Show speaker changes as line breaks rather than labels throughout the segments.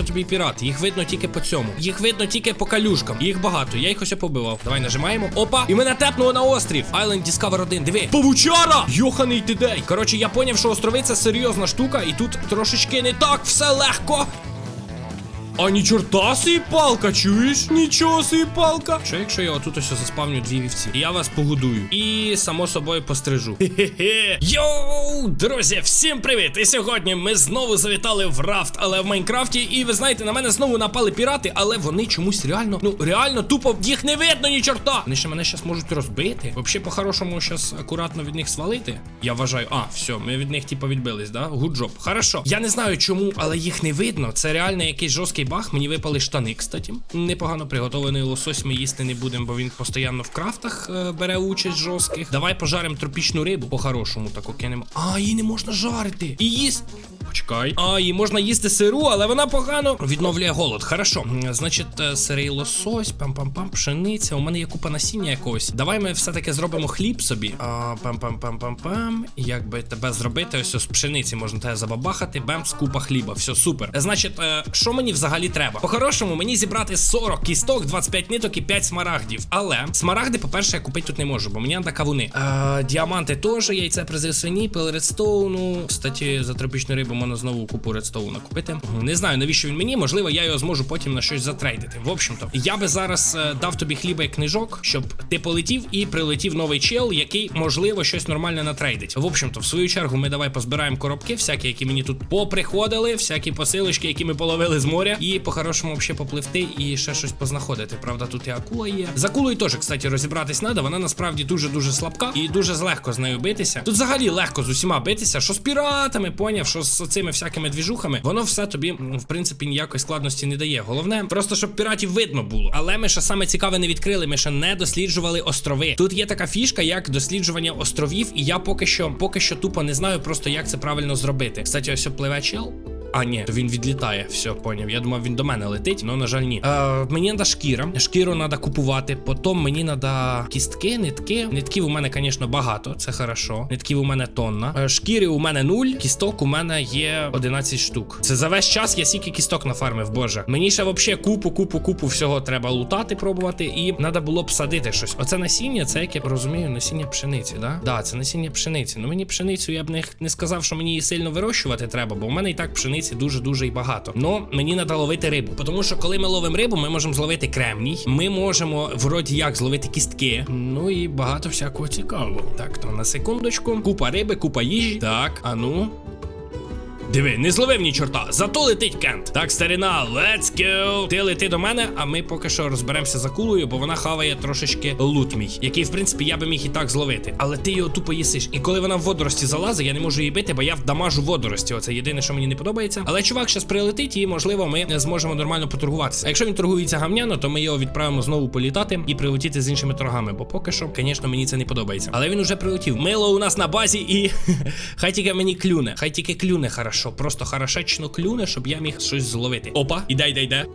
ось тобі пірати. Їх видно тільки по цьому. Їх видно тільки по калюшкам. Їх багато. Я їх ось побивав. Давай нажимаємо. Опа! І мене тепнуло на острів. Island Discover 1. Диви. Павучара! Йоханий тидей. Коротше, я поняв, що острови це серйозна штука, і тут трошечки не так все легко. А ні чорта сій палка, чуєш? Нічого сій палка. Що якщо я отут ось заспавню дві вівці? І я вас погодую. І само собою пострижу. Хе-хе-хе. Йоу, друзі, всім привіт! І сьогодні ми знову завітали в рафт, але в Майнкрафті. І ви знаєте, на мене знову напали пірати, але вони чомусь реально, ну реально тупо їх не видно ні чорта. Вони ще мене зараз можуть розбити. Взагалі, по-хорошому, зараз акуратно від них свалити. Я вважаю, а, все, ми від них типу відбились, да? Гуджоп. Хорошо. Я не знаю чому, але їх не видно. Це реально якийсь жорсткий баг. Мені випали штани, кстати. Непогано приготований лосось ми їсти не будемо, бо він постійно в крафтах е, бере участь жорстких. Давай пожаримо тропічну рибу. По-хорошому таку кинемо. А, її не можна жарити. І їсть. Почекай. А, її можна їсти сиру, але вона погано відновлює голод. Хорошо. Значить, е, сирий лосось, пам-пам-пам, пшениця. У мене є купа насіння якогось. Давай ми все-таки зробимо хліб собі. А, пам-пам-пам-пам-пам. Як би тебе зробити? Ось з пшениці можна тебе забабахати. Бемс, купа хліба. Все супер. Значить, е, що мені взагалі треба? По-хорошому, мені зібрати 40 кісток, 25 ниток і 5 смарагдів. Але смарагди, по-перше, я купити тут не можу, бо мені треба кавуни. Е, діаманти теж, яйце призив свині, пил редстоуну. Кстати, за тропічну рибу можна знову купу редстоуна купити. Не знаю, навіщо він мені. Можливо, я його зможу потім на щось затрейдити. В общем-то, я би зараз е, дав тобі хліба і книжок, щоб ти полетів і прилетів новий чел, який можливо щось нормальне натрейдить. В общем-то, в свою чергу, ми давай позбираємо коробки, всякі, які мені тут поприходили, всякі посилочки, які ми половили з моря, і по-хорошому взагалі попливти і ще щось познаходити. Правда, тут і акула є. За акулою теж, кстати, розібратись треба. Вона насправді дуже дуже слабка і дуже легко з нею битися. Тут взагалі легко з усіма битися, що з піратами, поняв, що з цими всякими двіжухами, воно все тобі, в принципі, ніякої складності не дає. Головне, просто щоб піратів видно було. Але ми ще саме цікаве не відкрили. Ми ще не досліджували острови. Тут є така фішка, як досліджування островів, і я поки що, поки що тупо не знаю просто, як це правильно зробити. Кстати, ось пливе чел. А, ні, то він відлітає, все, поняв. Я думав, він до мене летить, але, на жаль, ні. Е, мені треба шкіра. Шкіру треба купувати. Потім мені треба кістки, нитки. Нитків у мене, звісно, багато, це хорошо. Нитків у мене тонна. Е, шкіри у мене нуль, кісток у мене є 11 штук. Це за весь час я стільки кісток нафармив, боже. Мені ще взагалі купу, купу, купу всього треба лутати, пробувати, і треба було б садити щось. Оце насіння, це як я розумію, насіння пшениці, да? Да, це насіння пшениці. Ну мені пшеницю я б не, не сказав, що мені її сильно вирощувати треба, бо в мене і так пшениці дуже дуже і багато. Ну мені треба ловити рибу. Тому що коли ми ловимо рибу, ми можемо зловити кремній, ми можемо вроді як зловити кістки. Ну і багато всякого цікавого. Так, то на секундочку. Купа риби, купа їжі. Так, а ну. Диви, не зловив ні чорта, зато летить Кент. Так, старина, let's go. Ти лети до мене, а ми поки що розберемося за кулою, бо вона хаває трошечки лут мій, який, в принципі, я би міг і так зловити. Але ти його тупо їсиш. І коли вона в водорості залазить, я не можу її бити, бо я вдамажу водорості. Оце єдине, що мені не подобається. Але чувак зараз прилетить, і можливо, ми зможемо нормально поторгуватися. А якщо він торгується гамняно, то ми його відправимо знову політати і прилетіти з іншими торгами. Бо поки що, звісно, мені це не подобається. Але він уже прилетів. Мило у нас на базі, і хай тільки мені клюне. Хай тільки клюне хорошо. Просто хорошечно клюне, щоб я міг щось зловити. Опа, іде, іде, іде.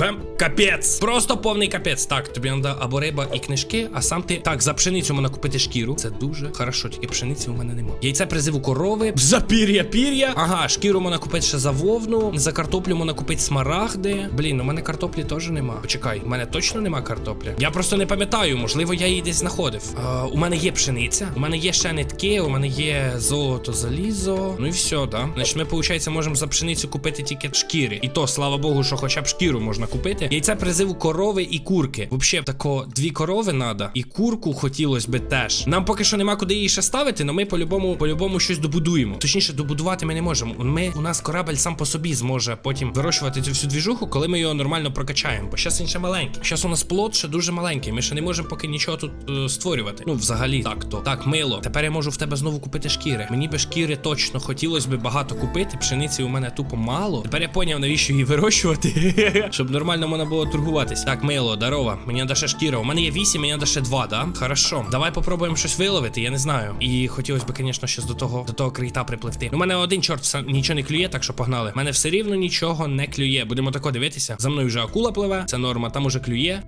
Бем, капець! Просто повний капець. Так, тобі треба або риба і книжки, а сам ти. Так, за пшеницю можна купити шкіру. Це дуже хорошо, тільки пшениці у мене немає. Яйце призиву корови, за пір'я пір'я. Ага, шкіру можна купити ще за вовну. За картоплю можна купити смарагди. Блін, у мене картоплі теж нема. Почекай, у мене точно нема картоплі. Я просто не пам'ятаю, можливо, я її десь знаходив. А, у мене є пшениця, у мене є ще нитки, у мене є золото, залізо. Ну і все, да. Значить, ми, виходить, можемо за пшеницю купити тільки шкіри. І то, слава Богу, що хоча б шкіру можна купити. Яйце призиву корови і курки. Взагалі, тако дві корови треба, і курку хотілося би теж. Нам поки що нема куди її ще ставити, але ми по-любому, по-любому щось добудуємо. Точніше, добудувати ми не можемо. Ми у нас корабель сам по собі зможе потім вирощувати цю всю двіжуху, коли ми його нормально прокачаємо. Бо зараз він ще маленький. Зараз у нас плод ще дуже маленький. Ми ще не можемо поки нічого тут е, створювати. Ну, взагалі, так то. Так, мило. Тепер я можу в тебе знову купити шкіри. Мені би шкіри точно хотілося би багато купити. Пшениці у мене тупо мало. Тепер я поняв, навіщо її вирощувати, щоб нормально можна було торгуватись. Так, мило, дарова. Мені треба ще шкіра. У мене є 8, мені треба ще 2, да? Хорошо. Давай попробуємо щось виловити, я не знаю. І хотілося б, звісно, щось до того до того крейта припливти. У мене один чорт нічого не клює, так що погнали. У мене все рівно нічого не клює. Будемо тако дивитися. За мною вже акула пливе, це норма, там уже клює.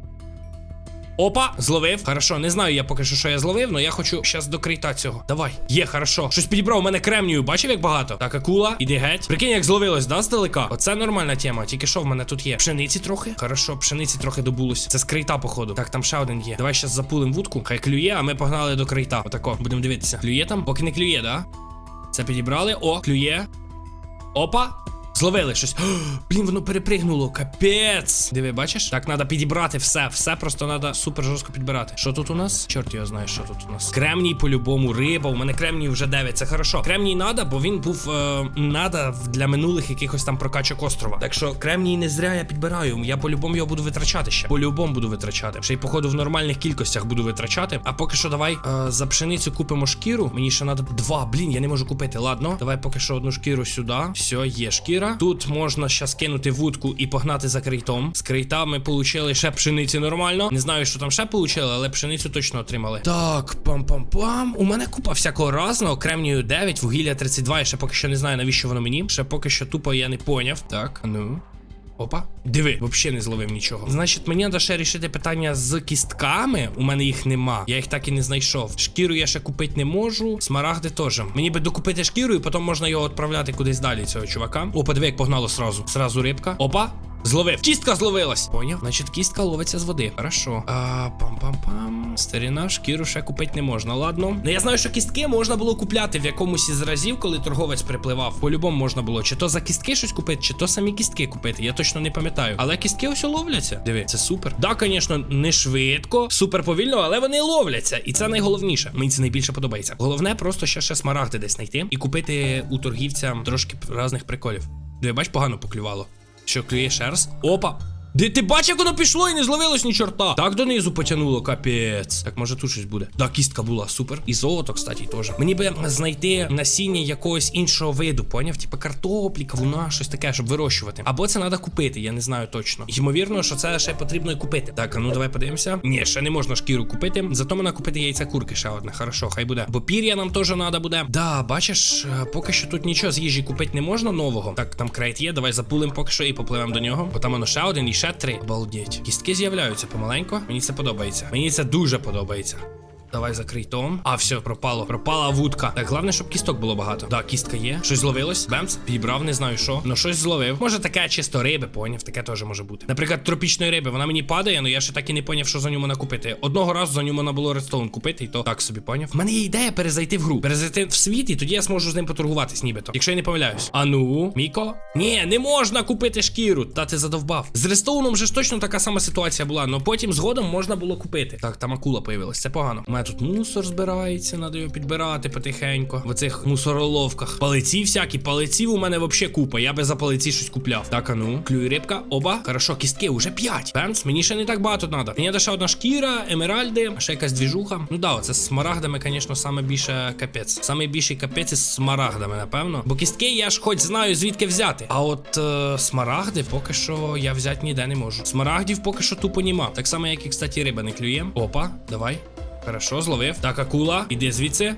Опа, зловив. Хорошо, не знаю я поки що, що я зловив, але я хочу зараз до цього. Давай. Є, хорошо. Щось підібрав, у мене кремнію. Бачив, як багато? Так, акула, іди геть. Прикинь, як зловилось, да, здалека? Оце нормальна тема. Тільки що в мене тут є? Пшениці трохи. Хорошо, пшениці трохи добулось. Це з крейта, походу. Так, там ще один є. Давай зараз запулим вудку. Хай клює, а ми погнали до крейта. Отако. Будемо дивитися. Клює там? Поки не клює, да? Це підібрали. О, клює. Опа. Зловили щось. О, блін, воно перепригнуло. Капець. Диви, бачиш? Так, треба підібрати все. Все просто треба супер жорстко підбирати. Що тут у нас? Чорт його знає, що тут у нас. Кремній по-любому, риба. У мене кремній вже 9. Це хорошо. Кремній надо, бо він був е, надо для минулих якихось там прокачок острова. Так що кремній не зря я підбираю. Я по-любому його буду витрачати ще. По-любому буду витрачати. Ще й походу в нормальних кількостях буду витрачати. А поки що давай е, за пшеницю купимо шкіру. Мені ще треба два. Блін, я не можу купити. Ладно, давай поки що одну шкіру сюди. Все, є шкіра. Тут можна щас кинути вудку і погнати за крейтом. З крейта ми получили ще пшениці нормально. Не знаю, що там ще получили, але пшеницю точно отримали. Так, пам-пам-пам. У мене купа всякого разного. Кремнію 9, вугілля 32. Я ще поки що не знаю, навіщо воно мені. Ще поки що тупо я не поняв. Так, ну. Опа, диви, взагалі не зловив нічого. Значить, мені треба ще рішити питання з кістками. У мене їх нема. Я їх так і не знайшов. Шкіру я ще купити не можу. Смарагди теж. Мені би докупити шкіру, і потім можна його відправляти кудись далі, цього чувака. Опа, диви, як погнало сразу. Сразу рибка. Опа. Зловив. Кістка зловилась. Поняв? Значить, кістка ловиться з води. Хорошо. А, пам-пам-пам. Старіна, шкіру ще купити не можна. Ладно. Ну я знаю, що кістки можна було купляти в якомусь із разів, коли торговець припливав. По-любому можна було чи то за кістки щось купити, чи то самі кістки купити. Я точно не пам'ятаю. Але кістки ось ловляться. Диви, це супер. Да, звісно, не швидко, супер повільно, але вони ловляться. І це найголовніше. Мені це найбільше подобається. Головне просто ще ще смарагди десь знайти і купити у торгівця трошки різних приколів. Диви, бач, погано поклювало. Що клює ще? Опа! Де ти бачиш, як воно пішло і не зловилось ні чорта. Так донизу потягнуло, капець. Так, може тут щось буде. Да, кістка була, супер. І золото, кстати, теж. Мені би знайти насіння якогось іншого виду, поняв? Типа картоплі, кавуна, щось таке, щоб вирощувати. Або це треба купити, я не знаю точно. Ймовірно, що це ще потрібно і купити. Так, а ну давай подивимося. Ні, ще не можна шкіру купити. Зато можна купити яйця курки ще одне. Хорошо, хай буде. Бо пір'я нам теж треба буде. Да, бачиш, е, поки що тут нічого з їжі купити не можна нового. Так, там крейт є. Давай запулим поки що і попливемо до нього. Бо там воно ще один і ще три. Обалдеть. Кістки з'являються помаленько. Мені це подобається. Мені це дуже подобається. Давай закрий том. А, все, пропало. Пропала вудка. Так, головне, щоб кісток було багато. Да, кістка є. Щось зловилось. Бемц, підібрав, не знаю що. Ну щось зловив. Може таке чисто риби, поняв. Таке теж може бути. Наприклад, тропічної риби. Вона мені падає, але я ще так і не поняв, що за нього можна купити. Одного разу за нього можна було редстоун купити, і то так собі поняв. У мене є ідея перезайти в гру. Перезайти в світ, і тоді я зможу з ним поторгуватись, нібито. Якщо я не помиляюсь. А ну, Міко? Ні, не можна купити шкіру. Та ти задовбав. З редстоуном же ж точно така сама ситуація була, але потім згодом можна було купити. Так, там акула появилась. Це погано. Тут мусор збирається, треба його підбирати потихеньку. В оцих мусороловках. Палиці всякі, палиців у мене вообще купа. Я би за палиці щось купляв. Так, а ну, клює рибка. Оба. Хорошо, кістки, уже 5. Пенс, мені ще не так багато треба. Мені ще одна шкіра, емеральди, ще якась двіжуха. Ну да, оце з смарагдами, звісно, саме більше капець. Саме більший капець із смарагдами, напевно. Бо кістки я ж хоч знаю звідки взяти. А от е, смарагди поки що я взяти ніде не можу. Смарагдів поки що тупо нема. Так само, як і, кстати, риба не клює. Опа, давай. Хорошо, зловив. Так, акула, іди звідси.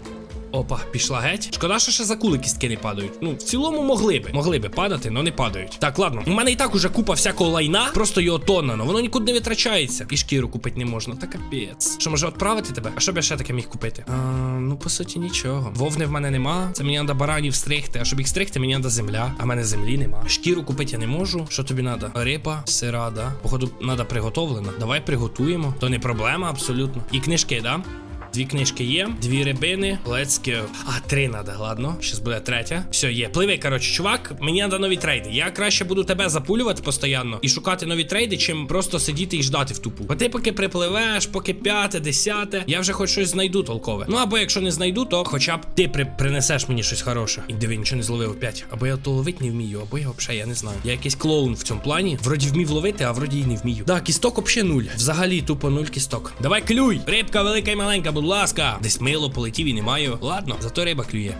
Опа, пішла геть. Шкода, що ще за кули кістки не падають. Ну, в цілому могли би. Могли би падати, але не падають. Так, ладно. У мене і так уже купа всякого лайна, просто його тонна, но воно нікуди не витрачається. І шкіру купити не можна. Та капець. Що може відправити тебе? А що б я ще таке міг купити? А, ну по суті, нічого. Вовни в мене нема. Це мені треба баранів стригти. А щоб їх стригти, мені треба земля. А в мене землі нема. Шкіру купити я не можу. Що тобі треба? Риба, сира, да? Походу, треба приготовлена. Давай приготуємо. То не проблема, абсолютно. І книжки, да? Дві книжки є, дві рибини. Let's. А, три надо, ладно. Щас буде третя. Все, є. Пливи, коротше, чувак. Мені треба нові трейди. Я краще буду тебе запулювати постійно і шукати нові трейди, чим просто сидіти і ждати в тупу. Бо ти поки припливеш, поки п'яте, десяте, я вже хоч щось знайду толкове. Ну або якщо не знайду, то хоча б ти при принесеш мені щось хороше. І диви, нічого не зловив опять. Або я то ловити не вмію, або я взагалі, я не знаю. Я якийсь клоун в цьому плані. Вроді вмів ловити, а вроді і не вмію. Да, кісток взагалі нуль. Взагалі тупо нуль кісток. Давай клюй! Рибка велика і маленька, будь ласка. Десь мило полетів і немає. Ладно, зато риба клює.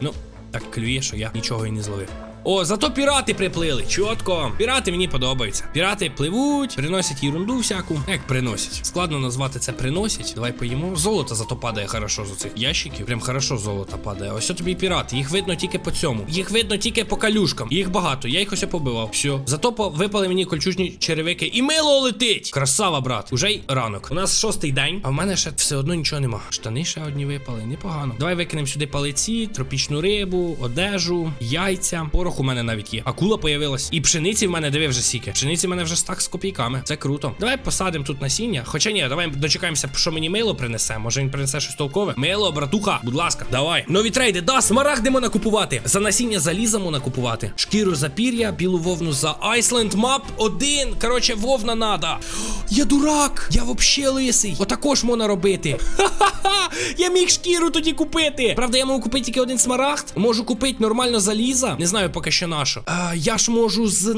Ну, так клює, що я нічого і не зловив. О, зато пірати приплили. Чітко. Пірати мені подобаються. Пірати пливуть, приносять ерунду всяку. Як приносять? Складно назвати це приносять. Давай поїмо. Золото зато падає хорошо з цих ящиків. Прям хорошо золото падає. Ось тобі пірати. Їх видно тільки по цьому. Їх видно тільки по калюшкам. Їх багато. Я їх ось побивав. Все. Зато випали мені кольчужні черевики. І мило летить. Красава, брат. Уже й ранок. У нас шостий день, а в мене ще все одно нічого нема. Штани ще одні випали. Непогано. Давай викинемо сюди палиці, тропічну рибу, одежу, яйця. Порох у мене навіть є. Акула появилась. І пшениці в мене диви вже сіки. Пшениці в мене вже стак з копійками. Це круто. Давай посадимо тут насіння. Хоча ні, давай дочекаємося, що мені мило принесе. Може він принесе щось толкове. Мило, братуха, будь ласка, давай. Нові трейди, да, смарагди можна купувати. За насіння заліза можна купувати. Шкіру за пір'я, білу вовну за Iceland Map 1. Короче, вовна надо. Я дурак! Я вообще лисий. Отакож можна робити. Ха-ха-ха! Я міг шкіру тоді купити. Правда, я можу купити тільки один смарагд. Можу купити нормально заліза. Не знаю поки що на. А, я ж можу з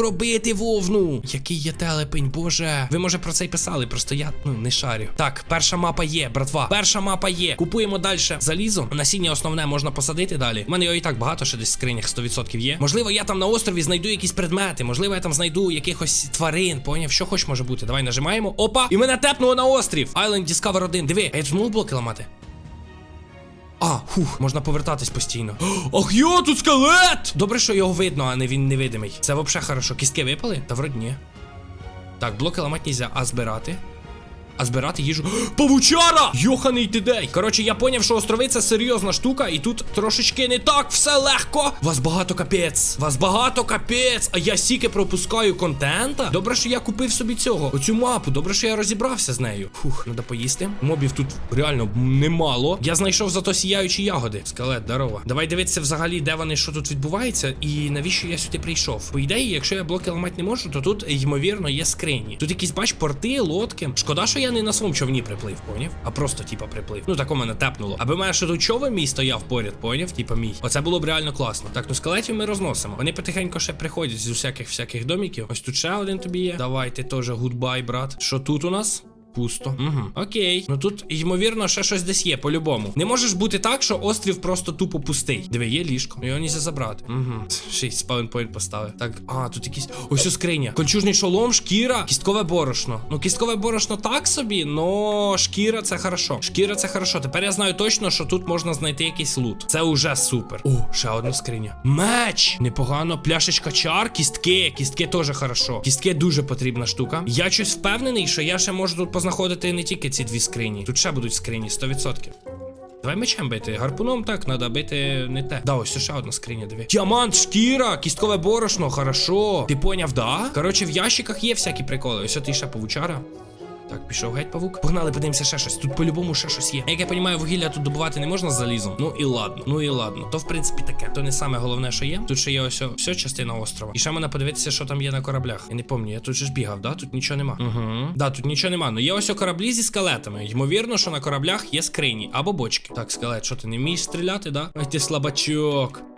робити вовну. Який я телепень, боже. Ви може про це й писали, просто я ну не шарю. Так, перша мапа є, братва. Перша мапа є. Купуємо далі залізо. Насіння основне можна посадити далі. У мене його і так багато, ще десь в скринях 100% є. Можливо, я там на острові знайду якісь предмети. Можливо, я там знайду якихось тварин. Поняв, що хоч може бути. Давай нажимаємо. Опа! І мене тепнуло на острів. Island Discover 1. Диви, а я ж блоки ламати. А, фух, можна повертатись постійно. Ах йо, тут скелет! Добре, що його видно, а не він невидимий. Це взагалі хорошо. Кістки випали? Та вроді ні. Так, блоки ламати нельзя, а збирати. А збирати їжу. Павучара! Йоханий ти дей! Коротше, я поняв, що острови це серйозна штука, і тут трошечки не так все легко. Вас багато капець. Вас багато капець. А я сіки пропускаю контента. Добре, що я купив собі цього. Оцю мапу. Добре, що я розібрався з нею. Фух, треба поїсти. Мобів тут реально немало. Я знайшов зато сіяючі ягоди. Скелет, здорово. Давай дивитися взагалі, де вони, що тут відбувається, і навіщо я сюди прийшов. По ідеї, якщо я блоки ламати не можу, то тут, ймовірно, є скрині. Тут якісь, бач, порти, лодки. Шкода, що я не на своєму човні приплив, поняв? А просто, типа, приплив. Ну тако мене тепнуло. Аби мене ще човен мій стояв поряд, поняв? Типа мій. Оце було б реально класно. Так, ну скелетів ми розносимо. Вони потихеньку ще приходять з усяких всяких доміків. Ось тут ще один тобі є. Давайте теж гудбай, брат. Що тут у нас? Пусто. Угу. Окей. Ну тут, ймовірно, ще щось десь є, по-любому. Не можеш бути так, що острів просто тупо пустий. Диви, є ліжко. Його нельзя забрати. Угу. Шість спаунпойнт поставив. Так, а, тут якісь. Ось ось скриня. Кольчужний шолом, шкіра, кісткове борошно. Ну, кісткове борошно так собі, но шкіра це хорошо. Шкіра це хорошо. Тепер я знаю точно, що тут можна знайти якийсь лут. Це уже супер. О, ще одна скриня. Меч! Непогано. Пляшечка чар, кістки. Кістки теж хорошо. Кістки дуже потрібна штука. Я щось впевнений, що я ще можу тут познаходити не тільки ці дві скрині. Тут ще будуть скрині, 100%. Давай мечем бити. Гарпуном так, треба бити не те. Да, ось ще одна скриня, диви. Діамант, шкіра, кісткове борошно, хорошо. Ти поняв, да? Коротше, в ящиках є всякі приколи. Ось ти ще павучара. Так, пішов геть павук. Погнали, подивимося ще щось. Тут по-любому ще щось є. Як я розумію, вугілля тут добувати не можна з залізом. Ну і ладно. Ну і ладно. То в принципі таке. То не саме головне, що є. Тут ще є ось все частина острова. І ще мене подивитися, що там є на кораблях. Я не пам'ятаю, я тут же ж бігав, да? Тут нічого нема. Угу. Да, тут нічого нема. Ну є ось кораблі зі скелетами. Ймовірно, що на кораблях є скрині або бочки. Так, скелет, що ти не вмієш стріляти, да? Ой, ти слабачок.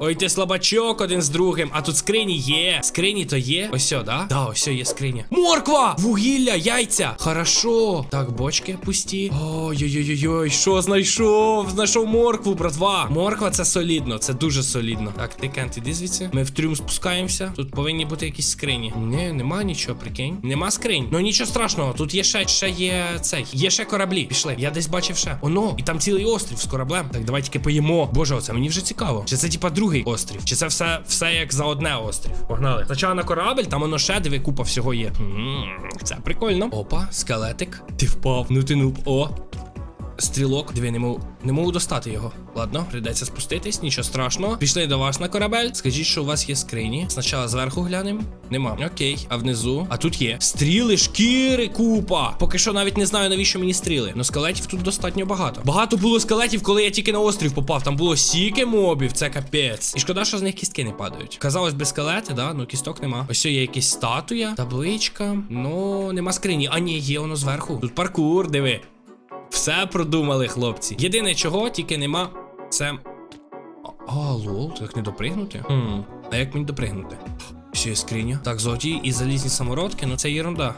Ой, ти слабачок один з другим. А тут скрині є. Скрині то є. Ось да? Да, ось є скриня. Морква! Вугілля, яйця. Хорошо. Так, бочки пусті. Ой-ой-ой-ой, що знайшов? Знайшов моркву, братва. Морква це солідно, це дуже солідно. Так, ти Кент, іди звідси. Ми в трюм спускаємося. Тут повинні бути якісь скрині. Ні, нема нічого, прикинь. Нема скринь. Ну нічого страшного. Тут є ще, ще є цей. Є ще кораблі. Пішли. Я десь бачив ще. Оно, і там цілий острів з кораблем. Так, давай тільки поїмо. Боже, оце мені вже цікаво. Чи це типа другий острів? Чи це все, все як за одне острів? Погнали. Зачала на корабль, там воно ще диви, купа всього є. М, Це прикольно. Опа, скелетик. Ти впав, ну ти нуб. О. Стрілок, диви, не можу, не можу достати його. Ладно, прийдеться спуститись, нічого страшного. Пішли до вас на корабель. Скажіть, що у вас є скрині. Спочатку зверху глянемо. Нема. Окей, а внизу. А тут є. Стріли, шкіри, купа. Поки що навіть не знаю, навіщо мені стріли. Но скелетів тут достатньо багато. Багато було скелетів, коли я тільки на острів попав. Там було сіки мобів, це капець. І шкода, що з них кістки не падають. Казалось би, скелети, да? Ну кісток нема. Ось є якась статуя, табличка. Ну, нема скрині. А ні, є воно зверху. Тут паркур, диви. Все продумали, хлопці. Єдине чого, тільки нема. Це. А, лол, так не допригнути? Хм. А як мені допригнути? Ще є скриня. Так, золоті і залізні самородки, ну це єрунда.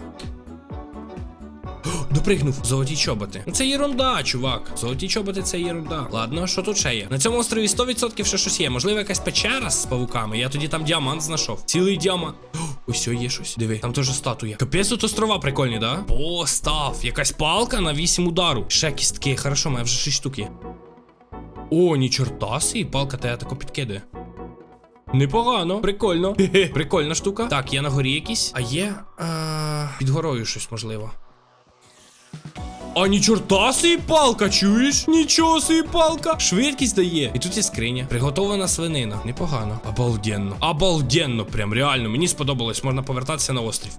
Допригнув. Золоті чоботи. Це єрунда, чувак. Золоті чоботи це єрунда. Ладно, що тут ще є? На цьому острові 100% ще щось є. Можливо, якась печера з павуками. Я тоді там діамант знайшов. Цілий діамант. Ось є щось. Диви, там теж статуя. Капець тут острова прикольні, да? Постав. Якась палка на 8 удару. Ще кістки. Хорошо, має вже 6 штук є. О, ні чорта сі, палка тебе тако підкидає. Непогано, прикольно. Прикольна штука. Так, є на горі якісь. А є. А, під горою щось можливо. А ні чорта сі палка, чуєш? Нічого сі палка. Швидкість дає. І тут є скриня. Приготовлена свинина. Непогано. Обалденно. Обалденно, прям реально. Мені сподобалось, можна повертатися на острів.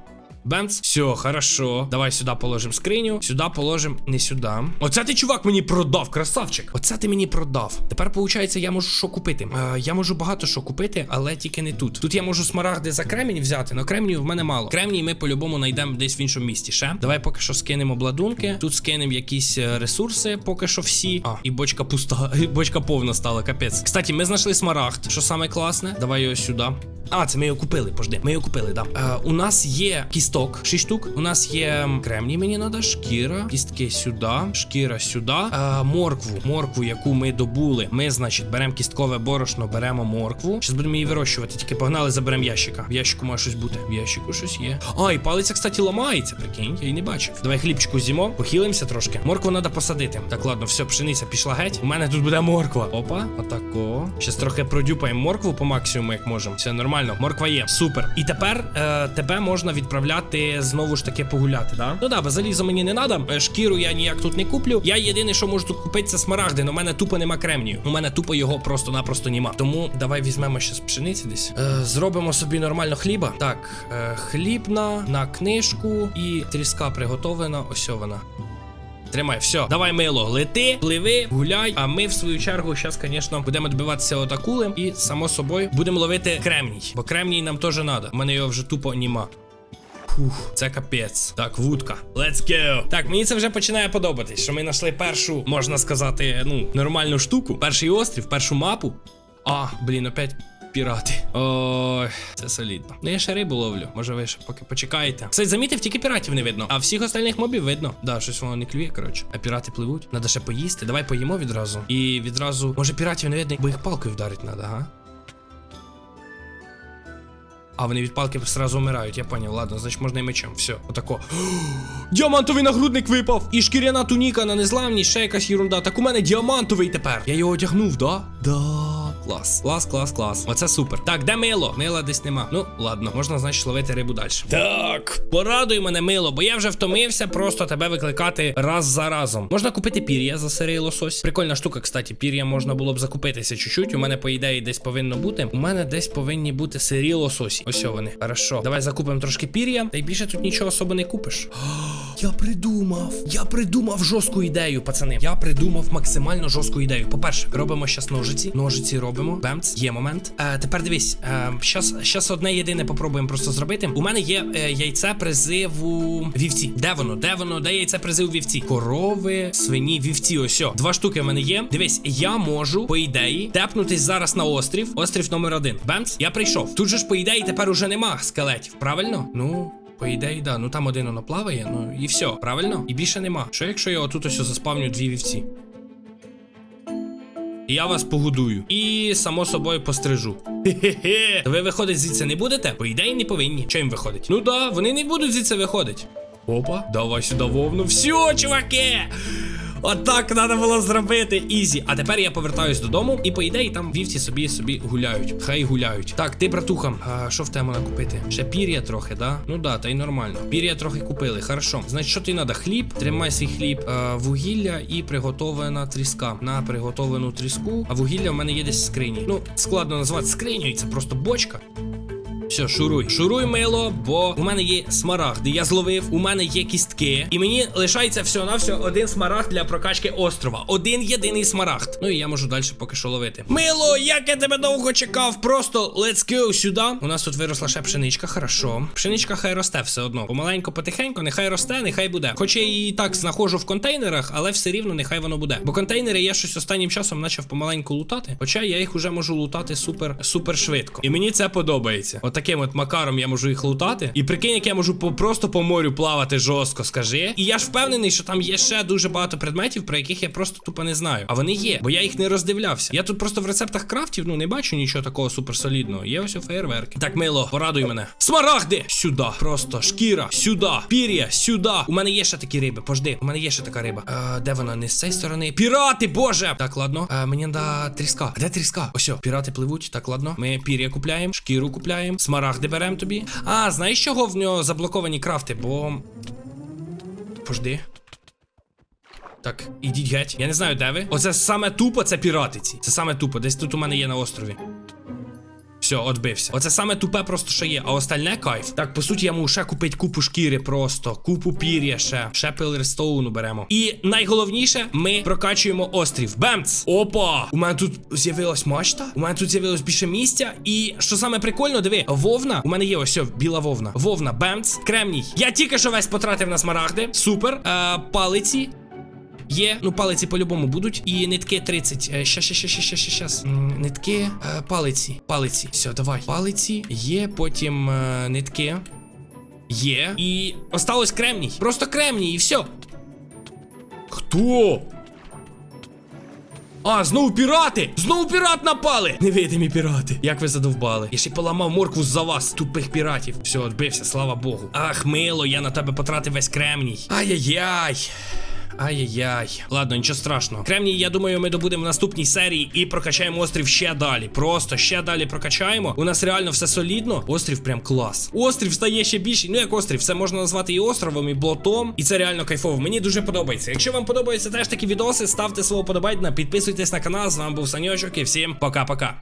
Бемц. Все, хорошо. Давай сюди положимо скриню. Сюди положимо не сюди. Оце ти, чувак, мені продав, красавчик. Оце ти мені продав. Тепер, виходить, я можу що купити. Е, я можу багато що купити, але тільки не тут. Тут я можу смарагди за кремінь взяти, але кремнію в мене мало. Кремній ми по-любому знайдемо десь в іншому місті. Ще. Давай поки що скинемо обладунки. Тут скинемо якісь е, ресурси, поки що всі. А, і бочка пуста, і бочка повна стала, капець. Кстати, ми знайшли смарагд, що саме класне. Давай його сюди. А, це ми його купили, пожди. Ми його купили, да. Е, у нас є кісток, 6 штук. У нас є кремній, мені треба, шкіра, кістки сюди, шкіра сюди. Е, моркву, моркву, яку ми добули. Ми, значить, беремо кісткове борошно, беремо моркву. Зараз будемо її вирощувати. Тільки погнали, заберемо ящика. В ящику має щось бути. В ящику щось є. А, і палиця, кстати, ламається. Прикинь, я її не бачив. Давай хлібчику з'їмо, похилимося трошки. Моркву треба посадити. Так, ладно, все, пшениця пішла геть. У мене тут буде морква. Опа, отако. Щас трохи продюпаємо моркву по максимуму, як можемо. Все нормально. Морква є. Супер. І тепер е, тебе можна відправляти знову ж таки погуляти, да? Ну да, бо залізо мені не треба. Шкіру я ніяк тут не куплю. Я єдине, що можу тут купити, це смарагди. але у мене тупо нема кремнію. У мене тупо його просто-напросто нема. Тому давай візьмемо щас пшениці десь. Е, зробимо собі нормально хліба. Так, е, хлібна на книжку і тріска приготовлена. Ось вона. Тримай, все, давай мило, лети, пливи, гуляй. А ми в свою чергу зараз, звісно, будемо добиватися от акули і само собою будемо ловити кремній. Бо кремній нам теж треба. У мене його вже тупо нема. Фух, це капець. Так, вудка. Let's go. Так, мені це вже починає подобатись, що ми знайшли першу, можна сказати, ну, нормальну штуку. Перший острів, першу мапу. А, блін, опять. Пірати. Ой, це солідно. Ну я ще рибу ловлю. Може ви ще поки почекаєте. Кстати, замітив, тільки піратів не видно. А всіх остальних мобів видно. Да, щось воно не клює, коротше. А пірати пливуть. Надо ще поїсти. Давай поїмо відразу. І відразу. Може піратів не видно, бо їх палкою вдарить треба, га? А вони від палки сразу вмирають, я поняв. Ладно, значить можна і мечем. Все, отако. Діамантовий нагрудник випав! І шкіряна туніка на незламність, ще якась ерунда. Так у мене діамантовий тепер. Я його одягнув, да? Да. Клас. Клас, клас, клас. Оце супер. Так, де мило? Мила десь нема. Ну, ладно, можна, значить, ловити рибу далі. Так, порадуй мене, мило, бо я вже втомився просто тебе викликати раз за разом. Можна купити пір'я за сирий лосось. Прикольна штука, кстати, пір'я можна було б закупитися чуть-чуть. У мене, по ідеї, десь повинно бути. У мене десь повинні бути сирі лососі. Ось вони. Хорошо. Давай закупимо трошки пір'я. Та й більше тут нічого особо не купиш. Я придумав. Я придумав жорстку ідею, пацани. Я придумав максимально жорстку ідею. По-перше, робимо щас ножиці. Ножиці робимо. Бемц, є момент. Е, тепер дивись, е, щас, одне єдине попробуємо просто зробити. У мене є е, яйце призиву вівці. Де воно? Де воно? Де яйце призиву вівці? Корови, свині, вівці. Ось. о. Два штуки в мене є. Дивись, я можу, по ідеї, тепнутись зараз на острів. Острів номер один. Бемц, я прийшов. Тут же ж, по ідеї, тепер уже нема скелетів. Правильно? Ну. По ідеї, да. Ну там один воно плаває, ну і все, правильно? І більше нема. Що якщо я отут ось заспавню дві вівці? Я вас погодую. І само собою пострижу. Хе-хе-хе. Ви виходить звідси не будете? По ідеї не повинні. Їм виходить? Ну да, вони не будуть звідси виходить. Опа, давай сюди вовну. Все, чуваки! Отак треба було зробити. Ізі. А тепер я повертаюсь додому, і по ідеї там вівці собі собі гуляють. Хай гуляють. Так, ти, братуха, а, що в тебе можна купити? Ще пір'я трохи, да? Ну да, та й нормально. Пір'я трохи купили. Хорошо. Значить, що тобі треба? Хліб, тримай свій хліб, а, вугілля і приготовлена тріска. На приготовлену тріску. А вугілля в мене є десь в скрині. Ну, складно назвати скриню, і це просто бочка. Все, шуруй. Шуруй мило, бо у мене є смарагди. Я зловив, у мене є кістки. І мені лишається всього на всього один смарагд для прокачки острова. Один єдиний смарагд. Ну і я можу далі поки що ловити. Мило, як я тебе довго чекав. Просто let's go сюди. У нас тут виросла ще пшеничка, хорошо. Пшеничка хай росте все одно. Помаленько, потихеньку, нехай росте, нехай буде. Хоча я її так знаходжу в контейнерах, але все рівно нехай воно буде. Бо контейнери я щось останнім часом почав помаленьку лутати. Хоча я їх уже можу лутати супер, супер швидко. І мені це подобається. От таким от макаром я можу їх лутати. І прикинь, як я можу по, просто по морю плавати жорстко, скажи. І я ж впевнений, що там є ще дуже багато предметів, про яких я просто тупо не знаю. А вони є, бо я їх не роздивлявся. Я тут просто в рецептах крафтів ну не бачу нічого такого суперсолідного. Є ось у феєрверки. Так, мило, порадуй мене. Смарагди! Сюди. Просто шкіра, сюди. Пір'я, сюди. У мене є ще такі риби. Пожди, у мене є ще така риба. Е, де вона? Не з цієї сторони. Пірати, боже! Так, ладно. Е, мені да тріска. А де тріска? Ось, пірати пливуть. Так, ладно. Ми пір'я купляємо, шкіру купляємо, смарагди беремо тобі. А, знаєш, чого в нього заблоковані крафти? Бо. Пожди. Так, ідіть геть. Я не знаю, де ви. Оце саме тупо, це піратиці. Це саме тупо. Десь тут у мене є на острові. Все, отбився. Оце саме тупе просто що є, а остальне кайф. Так, по суті, я можу ще купити купу шкіри просто, купу пір'я ще, ще пилерстоуну беремо. І найголовніше, ми прокачуємо острів. Бемц! Опа! У мене тут з'явилась мачта, у мене тут з'явилось більше місця. І що саме прикольно, диви, вовна. У мене є ось біла вовна. Вовна, бемц, кремній. Я тільки що весь потратив на смарагди. Супер. Е, палиці. Є, ну палиці по-любому будуть. І нитки 30. Е, ща, ща, ща, ща, ща, ща, щас. Нитки, е, палиці. Палиці. Все, давай. Палиці є, потім е, нитки. Є. І осталось кремній. Просто кремній, і все. Хто? А, знову пірати! Знову пірат напали! Невидимі пірати. Як ви задовбали? Я ще поламав моркву за вас, тупих піратів. Все, відбився, слава Богу. Ах, мило, я на тебе потратив весь кремній. Ай-яй-яй. Ай-яй-яй. Ладно, нічого страшного. Кремній, я думаю, ми добудемо в наступній серії і прокачаємо острів ще далі. Просто ще далі прокачаємо. У нас реально все солідно. Острів прям клас. Острів стає ще більший. Ну як острів, це можна назвати і островом, і блотом. І це реально кайфово. Мені дуже подобається. Якщо вам подобаються теж такі відоси, ставте свого подобайна, підписуйтесь на канал. З вами був Саньочок і всім пока-пока.